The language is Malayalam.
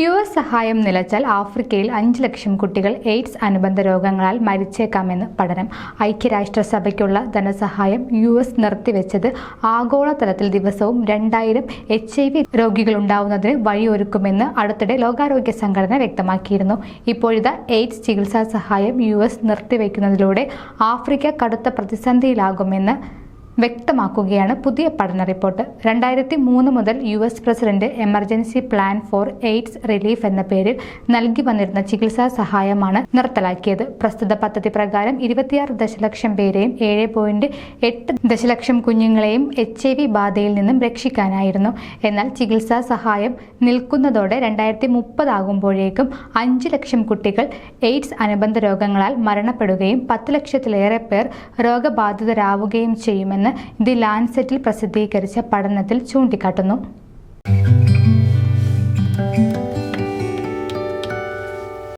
യു എസ് സഹായം നിലച്ചാൽ ആഫ്രിക്കയിൽ അഞ്ച് ലക്ഷം കുട്ടികൾ എയ്ഡ്സ് അനുബന്ധ രോഗങ്ങളാൽ മരിച്ചേക്കാമെന്ന് പഠനം. ഐക്യരാഷ്ട്രസഭയ്ക്കുള്ള ധനസഹായം യു എസ് നിർത്തിവെച്ചത് ആഗോളതലത്തിൽ ദിവസവും രണ്ടായിരം എച്ച് ഐ വി രോഗികളുണ്ടാവുന്നതിന് വഴിയൊരുക്കുമെന്ന് അടുത്തിടെ ലോകാരോഗ്യ സംഘടന വ്യക്തമാക്കിയിരുന്നു. ഇപ്പോഴത്തെ എയ്ഡ്സ് ചികിത്സാ സഹായം യു എസ് നിർത്തിവെക്കുന്നതിലൂടെ ആഫ്രിക്ക കടുത്ത പ്രതിസന്ധിയിലാകുമെന്ന് വ്യക്തമാക്കുകയാണ് പുതിയ പഠന റിപ്പോർട്ട്. രണ്ടായിരത്തി മൂന്ന് മുതൽ U S president emergency plan for AIDS relief എന്ന പേരിൽ നൽകി വന്നിരുന്ന ചികിത്സാ സഹായമാണ് നിർത്തലാക്കിയത്. പ്രസ്തുത പദ്ധതി പ്രകാരം ഇരുപത്തിയാറ് ദശലക്ഷം പേരെയും ഏഴ് പോയിന്റ് എട്ട് ദശലക്ഷം കുഞ്ഞുങ്ങളെയും എച്ച് ഐ വി ബാധയിൽ നിന്നും രക്ഷിക്കാനായിരുന്നു. എന്നാൽ ചികിത്സാ സഹായം നിൽക്കുന്നതോടെ രണ്ടായിരത്തി മുപ്പതാകുമ്പോഴേക്കും അഞ്ച് ലക്ഷം കുട്ടികൾ എയ്ഡ്സ് അനുബന്ധ രോഗങ്ങളാൽ മരണപ്പെടുകയും പത്ത് ലക്ഷത്തിലേറെ പേർ രോഗബാധിതരാവുകയും ചെയ്യുമെന്ന് ദി ലാൻസെറ്റിൽ പ്രസിദ്ധീകരിച്ച പഠനത്തിൽ ചൂണ്ടിക്കാട്ടുന്നു.